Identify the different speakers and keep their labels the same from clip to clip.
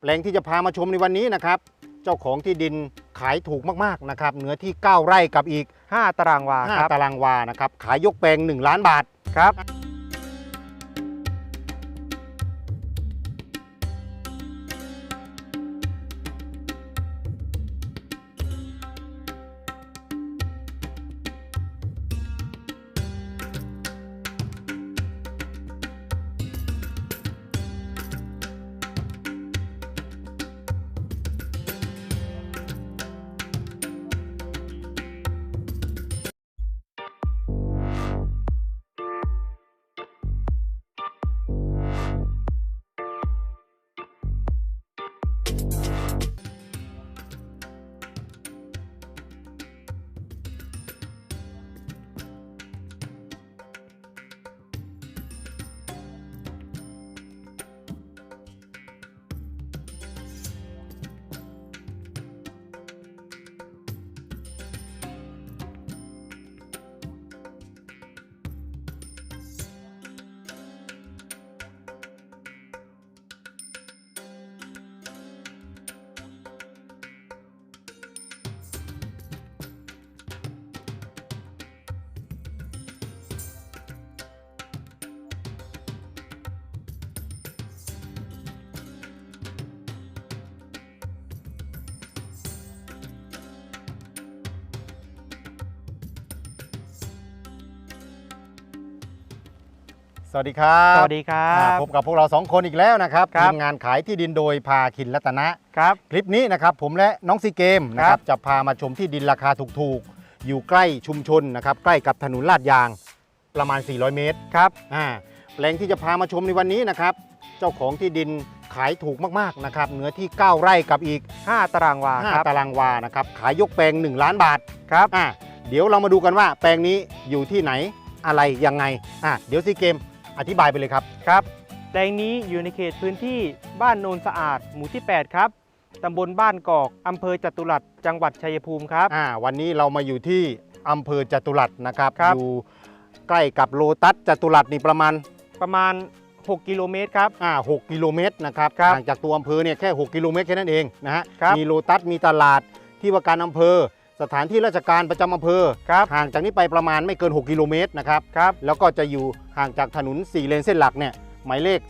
Speaker 1: แปลงที่จะพามาชมในวันนี้นะครับ เจ้าของที่ดินขายถูกมากๆนะครับเนื้อที่ 9 ไร่กับอีก
Speaker 2: 5 ตารางวาครับ
Speaker 1: 5ตารางวานะครับขายยกแปลง 1 ล้านบาท
Speaker 2: ครับ
Speaker 1: วัสดีครับ
Speaker 2: สวัสดีครั
Speaker 1: อ่า
Speaker 2: บ
Speaker 1: พบกับพวกเราสองคนอีกแล้วนะครับ
Speaker 2: ครั
Speaker 1: ที
Speaker 2: บ
Speaker 1: มงานขายที่ดินโดยพาคินรัตนะ
Speaker 2: ครับ
Speaker 1: คลิปนี้นะครับผมและน้องซีเกมนะค
Speaker 2: ครั
Speaker 1: รับบจะพามาชมที่ดินราคาถูกๆ อยู่ใกล้ชุมชนนะครับใกล้กับถนนลาดยางประมาณ 400 เมตร
Speaker 2: ครับ
Speaker 1: อ่าแปลงที่จะพามาชมในวันนี้นะครับเจ้าของที่ดินขายถูกมากๆนะครับเนื้อที่ 9 ไร่กับอีก
Speaker 2: 5 ตารางวาครับ
Speaker 1: 5ตารางวานะครับขายยกแปลง 1 ล้านบาท
Speaker 2: ครับ
Speaker 1: อ่าเดี๋ยวเรามาดูกันว่าแปลงนี้อยู่ที่ไหนอะไรยังไงอ่าเดี๋ยวซีเกม อธิบายไปเลยครับ
Speaker 2: ครับแปลงนี้อยู่ในเขตพื้นที่บ้านโนนสะอาด หมู่ที่ 8 ครับตำบลบ้านกอกอำเภอจตุรัสจังหวัดชัยภูมิครับ
Speaker 1: อ่าวันนี้เรามาอยู่ที่อำเภอจตุรัสนะครับ
Speaker 2: ครับ
Speaker 1: อยู่ใกล้กับโลตัสจตุรัสนี่ประมาณ
Speaker 2: ประมาณ 6 กิโลเมตรครับ
Speaker 1: อ่า6กิโลเมตรนะครับ
Speaker 2: ครับ
Speaker 1: ห่างจากตัวอำเภอเนี่ยแค่ 6 กิโลเมตรแค่นั้นเองนะฮะ
Speaker 2: ครับ
Speaker 1: มีโลตัสมีตลาดที่ว่าการอำเภอ สถานที่ราชการประจำอำเภอ
Speaker 2: ครับ
Speaker 1: ห่างจากนี้ไปประมาณไม่เกิน 6 กิโลเมตรนะครับ
Speaker 2: ครับ
Speaker 1: แล้วก็จะอยู่ห่างจากถนน 4 เลนเส้นหลักเนี่ยหมายเลข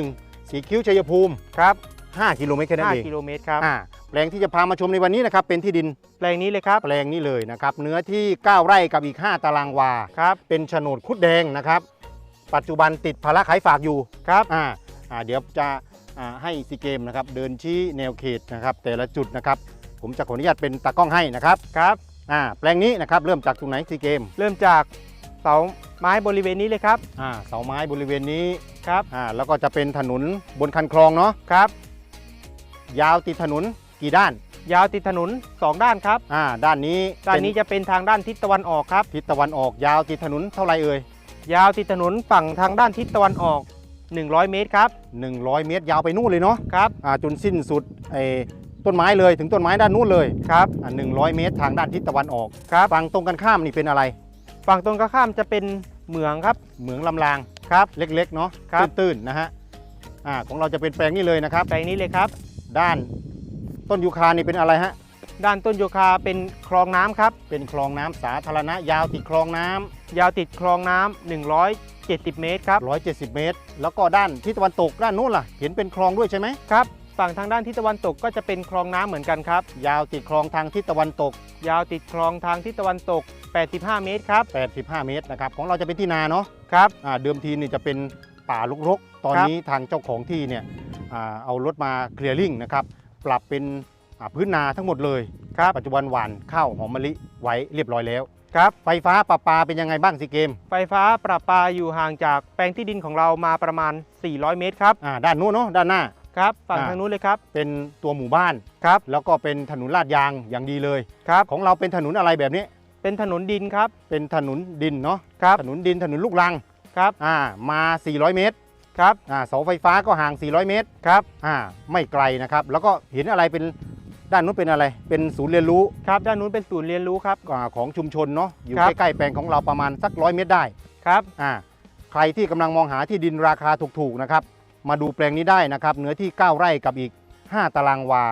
Speaker 1: 201 สีคิ้วชัยภูมิ
Speaker 2: ครับ
Speaker 1: 5กิโลเมตรแค่นั้นเอง
Speaker 2: 5กิโลเมตรครับ
Speaker 1: อ่าแปลงที่จะพามาชมในวันนี้นะครับเป็นที่ดิน
Speaker 2: แปลงนี้เลยครับ
Speaker 1: แปลงนี้เลยนะครับเนื้อที่ 9 ไร่กับอีก 5 ตารางวา
Speaker 2: ครับ
Speaker 1: เป็นโฉนดคุดแดงนะครับ ปัจจุบันติดภาระขายฝากอยู่
Speaker 2: ครับ
Speaker 1: อ่าอ่าเดี๋ยวจะอ่าให้ซีเกมนะครับเดินชี้แนวเขตนะครับแต่ละจุดนะครับ ผมจะขออนุญาตเป็นตากล้องให้นะครับ
Speaker 2: ครับ
Speaker 1: อ่าแปลงนี้นะครับเริ่มจากตรงไหนซีเกม
Speaker 2: เริ่มจากเสาไม้บริเวณนี้เลยครับ
Speaker 1: อ่าเสาไม้บริเวณนี้
Speaker 2: ครับ
Speaker 1: อ่าแล้วก็จะเป็นถนนบนคันคลองเนาะ
Speaker 2: ครับ
Speaker 1: ยาวติดถนนกี่ด้าน
Speaker 2: ยาวติดถนน 2 ด้านครับ
Speaker 1: อ่าด้านนี้
Speaker 2: ด้านนี้
Speaker 1: เป็
Speaker 2: จะเป็นทางด้านทิศตะวันออกครับ
Speaker 1: ทิศตะวันออกยาวติดถนนเท่าไหรเอ่ย
Speaker 2: ยาวติดถนนฝั่งทางด้านทิศตะวันออก 100 เมตรครับ
Speaker 1: 100 เมตร ยาวไปนู่นเลยเนาะ
Speaker 2: ครับ
Speaker 1: อ่าจนสิ้นสุดไอ้ ต้นไม้เลยถึงต้นไม้ด้านนู้นเลย
Speaker 2: ครับ
Speaker 1: อ่า100เมตรทางด้านทิศตะวันออก
Speaker 2: ครับ
Speaker 1: ฝั่งตรงกันข้ามนี่เป็นอะไร
Speaker 2: ฝั่งตรงข้ามจะเป็นเหมืองครับ
Speaker 1: เหมืองลำราง
Speaker 2: ครับ
Speaker 1: เล็กๆเนาะ
Speaker 2: ครับ
Speaker 1: ตื้นๆนะฮะอ่าของเราจะเป็นแปลงนี้เลยนะครับ
Speaker 2: แปลงนี้เลยครับ ด้าน
Speaker 1: ต้นยูคานี่เป็นอะไรฮะ
Speaker 2: ด้านต้นโยคาเป็นคลองน้ำครับ
Speaker 1: เป็นคลองน้ำสาธารณะ ยาวติดคลองน้
Speaker 2: ยาวติดคลองน้ำ170 เมตรครับำ
Speaker 1: 170 เมตร แล้วก็ด้านทิศตะวันตกด้านนู้นล่ะ เห็นเป็นคลองด้วยใช่ไหม
Speaker 2: ครับ ฝั่งทางด้านทิศตะวันตกก็จะเป็นคลองน้ำเหมือนกันครับ
Speaker 1: ยาวติดคลองทางทิศตะวันตก
Speaker 2: ยาวติดคลองทางทิศตะวันตก 85 เมตรครับ
Speaker 1: 85 เมตรนะครับของเราจะเป็นที่นาเนาะ
Speaker 2: ครับ
Speaker 1: อ่าเดิมทีนี่จะเป็นป่ารกๆ ตอน
Speaker 2: ครับ
Speaker 1: นี้ทางเจ้าของที่เนี่ยอ่าเอารถมาเคลียร์ลิงนะครับปรับเป็นอ่าพื้นนาทั้งหมดเลย
Speaker 2: ครับ
Speaker 1: ปัจจุบันหว่านข้าวหอมมะลิไว้เรียบร้อยแล้ว
Speaker 2: ครับ
Speaker 1: ไฟฟ้าประปาเป็นยังไงบ้างสิเกม
Speaker 2: ไฟฟ้าประปาอยู่ห่างจากแปลงที่ดินของเรามาประมาณ 400 เมตรครับ
Speaker 1: อ่าด้านนู้นเนาะด้านหน้า
Speaker 2: ครับฝั่ง
Speaker 1: อ่า
Speaker 2: ทางนู้นเลยครับ
Speaker 1: เป็นตัวหมู่บ้าน
Speaker 2: ครับ
Speaker 1: แล้วก็เป็นถนนลาดยางอย่างดีเลย
Speaker 2: ครับ
Speaker 1: ของเราเป็นถนนอะไรแบบนี้
Speaker 2: เป็นถนนดินครับ
Speaker 1: เป็นถนนดินเนาะ
Speaker 2: ครับ
Speaker 1: ถนนดินถนนลูกรัง
Speaker 2: ครับ
Speaker 1: อ่ามา 400 เมตร
Speaker 2: ครับ
Speaker 1: อ่าเสาไฟฟ้าก็ห่าง 400 เมตร
Speaker 2: ครับ
Speaker 1: อ่าไม่ไกลนะครับ แล้วก็เห็นอะไรเป็นด้านนู้นเป็นอะไร เป็นศูนย์เรียนรู้
Speaker 2: ครับด้านนู้นเป็นศูนย์เรียนรู้ครับ
Speaker 1: อ่าของชุมชนเนาะอยู่
Speaker 2: ครับ
Speaker 1: ใกล้ๆแปลงของเราประมาณสักร้อยเมตรได้
Speaker 2: ครับ
Speaker 1: อ่าใครที่กำลังมองหาที่ดินราคาถูกๆนะครับ มาดูแปลงนี้ได้นะครับ เนื้อที่ 9 ไร่กับอีก 5 ตารางวา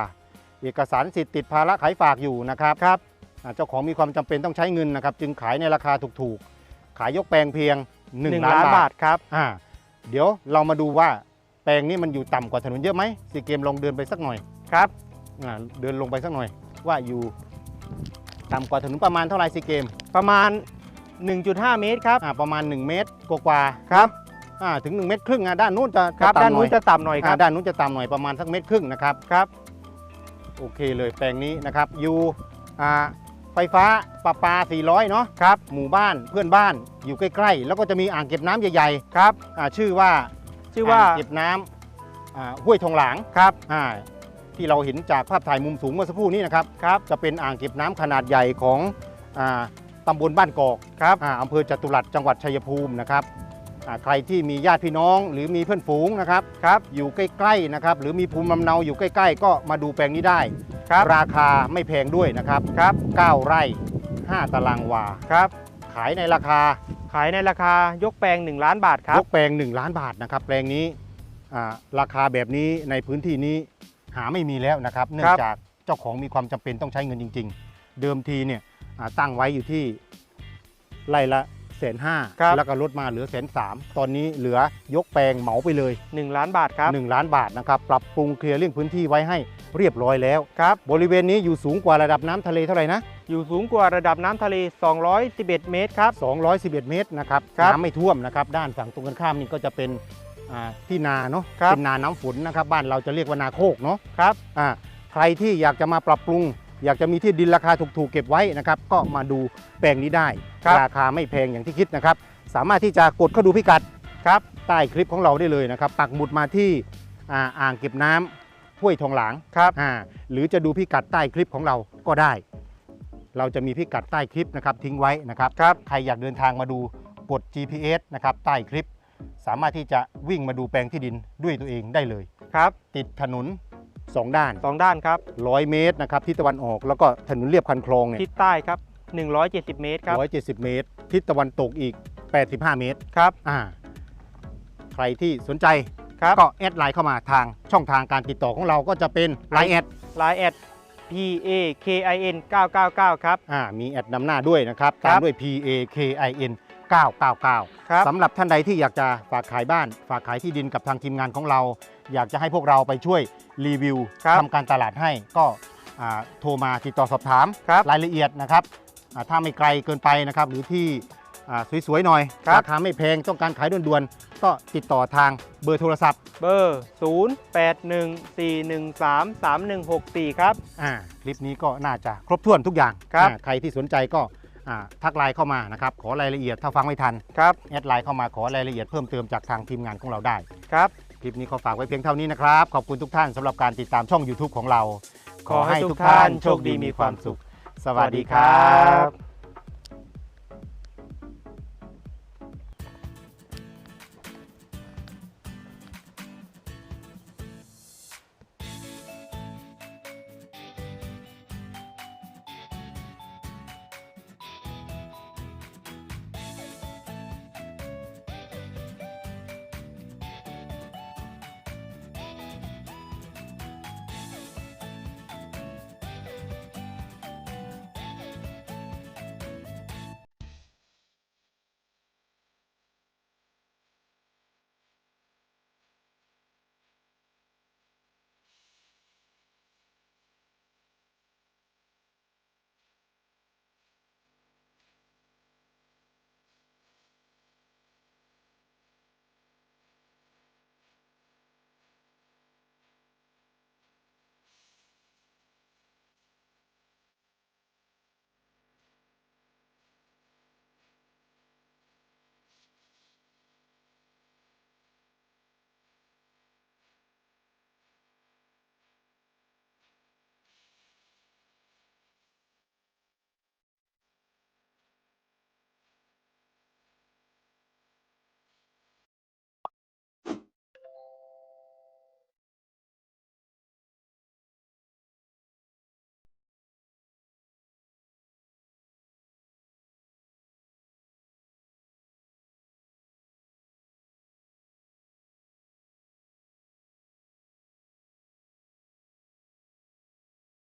Speaker 1: เอกสารสิทธิ์ติดภาระขายฝากอยู่นะครับ
Speaker 2: ครับ
Speaker 1: อ่าเจ้าของมีความจำเป็นต้องใช้เงินนะครับ จึงขายในราคาถูกๆ ขายยกแปลงเพียง
Speaker 2: หนึ่ง
Speaker 1: 1ล้าน
Speaker 2: ล้าน
Speaker 1: บา
Speaker 2: บา
Speaker 1: ท
Speaker 2: ทครับ
Speaker 1: อ่าเดี๋ยวเรามาดูว่าแปลงนี้มันอยู่ต่ำกว่าถนนเยอะไหมซีเกมลองเดินไปสักหน่อย
Speaker 2: ครับ
Speaker 1: อ่าเดินลงไปสักหน่อย ว่าอยู่ต่ำกว่าถนนประมาณเท่าไหร่ซีเกม
Speaker 2: ประมาณ 1.5 เมตรครับ
Speaker 1: อ่าประมาณ 1 เมตรกว่า
Speaker 2: ครับ
Speaker 1: ๆ อ่าถึง1เมตรครึ่งอะด้านนู้นจะ
Speaker 2: ครับ
Speaker 1: จะ
Speaker 2: ด้าน
Speaker 1: ต่ำหน่
Speaker 2: นู้
Speaker 1: อนย
Speaker 2: จะต่ำหน่อยค
Speaker 1: อ่า
Speaker 2: รับ
Speaker 1: ด้านนู้นจะต่ำหน่อยประมาณสักเมตรครึ่งนะครับ
Speaker 2: ครับ
Speaker 1: โอเคเลยแปลงนี้นะครับอยู่อ่าไฟฟ้าประปา 400 เนาะ
Speaker 2: ครับ
Speaker 1: หมู่บ้านเพื่อนบ้านอยู่ใกล้ๆ แล้วก็จะมีอ่างเก็บน้ำใหญ่
Speaker 2: ครับ
Speaker 1: ๆอ่าชื่อว่า
Speaker 2: ชื่อว่า
Speaker 1: งเก็บน้ำอ่าห้วยทองหลาง
Speaker 2: ครับ
Speaker 1: อ่าที่เราเห็นจากภาพถ่ายมุมสูงเมื่อสักครู่นี้นะครับ
Speaker 2: ครับ
Speaker 1: จะเป็นอ่างเก็บน้ำขนาดใหญ่ของอาตำบลบ้านกอก
Speaker 2: ครับ
Speaker 1: อาอำเภอจตุรัสจังหวัดชัยภูมินะครับอ่า ใครที่มีญาติพี่น้อง หรือมีเพื่อนฝูงนะครับ
Speaker 2: ครับ
Speaker 1: อยู่ใกล้ๆนะครับหรือมีภูมิลำเนาอยู่ใกล้ๆ ก็มาดูแปลงนี้ได้
Speaker 2: ครับ
Speaker 1: ราคาไม่แพงด้วยนะครับ
Speaker 2: ครับ
Speaker 1: 9ไร่ 5 ตารางวา
Speaker 2: ครับ
Speaker 1: ขายในราคา
Speaker 2: ขายในราคายกแปลง 1 ล้านบาทครั
Speaker 1: ย
Speaker 2: บ
Speaker 1: กแปลง 1 ล้านบาทนะครับแปลงนี้อ่าราคาแบบนี้ในพื้นที่นี้หาไม่มีแล้วนะครับเนื่องจากเจ้าของมีความจำเป็นต้องใช้เงินจริง ๆ เดิมทีเนี่ยอ่าตั้งไว้อยู่ที่ไร่ละ แสนห้า
Speaker 2: ครับ
Speaker 1: แล้วก็ลดมาเหลือแสนสามตอนนี้เหลือยกแปลงเหมาไปเลย
Speaker 2: 1 ล้านบาทครับ
Speaker 1: 1 ล้านบาทนะครับ ปรับปรุงเคลียร์เรื่องพื้นที่ไว้ให้เรียบร้อยแล้ว
Speaker 2: ครับ
Speaker 1: บริเวณนี้อยู่สูงกว่าระดับน้ำทะเลเท่าไหร่นะ
Speaker 2: อยู่สูงกว่าระดับน้ำทะเล 211 เมตรครับ
Speaker 1: 211 เมตรนะครับ
Speaker 2: ครับ
Speaker 1: น้ำไม่ท่วมนะครับ ด้านฝั่งตรงกันข้ามนี่ก็จะเป็นอ่าที่นาเนาะ
Speaker 2: ครับ
Speaker 1: เป็นนาน้ำฝนนะครับ บ้านเราจะเรียกว่านาโคกเนาะ
Speaker 2: ครับ
Speaker 1: อ่าใครที่อยากจะมาปรับปรุง อยากจะมีที่ดินราคาถูกๆเก็บไว้นะครับก็มาดูแปลงนี้ได้
Speaker 2: ครับ
Speaker 1: ราคาไม่แพงอย่างที่คิดนะครับ สามารถที่จะกดเข้าดูพิกัด
Speaker 2: ครับ
Speaker 1: ใต้คลิปของเราได้เลยนะครับปักหมุดมาที่อ่าอ่างเก็บน้ำห้วยทองหลาง
Speaker 2: ครับ
Speaker 1: อ่าหรือจะดูพิกัดใต้คลิปของเราก็ได้ เราจะมีพิกัดใต้คลิปนะครับทิ้งไว้นะครับ
Speaker 2: ครับ
Speaker 1: ใครอยากเดินทางมาดูกด GPS นะครับใต้คลิป สามารถที่จะวิ่งมาดูแปลงที่ดินด้วยตัวเองได้เลย
Speaker 2: ครับ
Speaker 1: ติดถนน 2 ด้าน
Speaker 2: สองด้านครับ
Speaker 1: 100 เมตรนะครับทิศตะวันออกแล้วก็ถนนเรียบคันคลองเนี่ย
Speaker 2: ทิศใต้ครับ 170 เมตรครับ
Speaker 1: 170 เมตร ทิศตะวันตกอีก 85 เมตร
Speaker 2: ครับ
Speaker 1: อ่าใครที่สนใจ
Speaker 2: ครับ
Speaker 1: ก็แอดไลน์เข้ามาทางช่องทางการติดต่อของเราก็จะเป็นไลน์แอด
Speaker 2: ไลน์แอด P A K I N 999 ครับ
Speaker 1: อ่า มีแอดนำหน้าด้วยนะครับ
Speaker 2: ครั
Speaker 1: ตาม
Speaker 2: บ
Speaker 1: ด้วย P A K I N 999
Speaker 2: ครับ
Speaker 1: สำหรับท่านใดที่อยากจะฝากขายบ้าน ฝากขายที่ดินกับทางทีมงานของเรา อยากจะให้พวกเราไปช่วยรีวิว
Speaker 2: ครับ
Speaker 1: ทำการตลาดให้ก็อ่าโทรมาติดต่อสอบถาม
Speaker 2: ครับ
Speaker 1: รายละเอียดนะครับอ่าถ้าไม่ไกลเกินไปนะครับหรือที่อ่าสวยๆหน่อย
Speaker 2: ครับ
Speaker 1: ราคาไม่แพงต้องการขายด่วนๆก็ติดต่อทางเบอร์โทรศัพท์
Speaker 2: เบอร์ 0814133164 ครับ
Speaker 1: อ่าคลิปนี้ก็น่าจะครบถ้วนทุกอย่าง
Speaker 2: ครับ
Speaker 1: อ่าใครที่สนใจก็อ่า ทักไลน์เข้ามานะครับขอรายละเอียดถ้าฟังไม่ทัน
Speaker 2: ครับ
Speaker 1: แอดไลน์เข้ามาขอรายละเอียดเพิ่มเติมจากทางทีมงานของเราได้
Speaker 2: ครับ
Speaker 1: คลิปนี้ขอฝากไว้เพียงเท่านี้นะครับ ขอบคุณทุกท่านสำหรับการติดตามช่อง YouTube ของเรา
Speaker 2: ขอให้ทุกท่านโชคดีมีความสุข
Speaker 1: สวัสดีครับ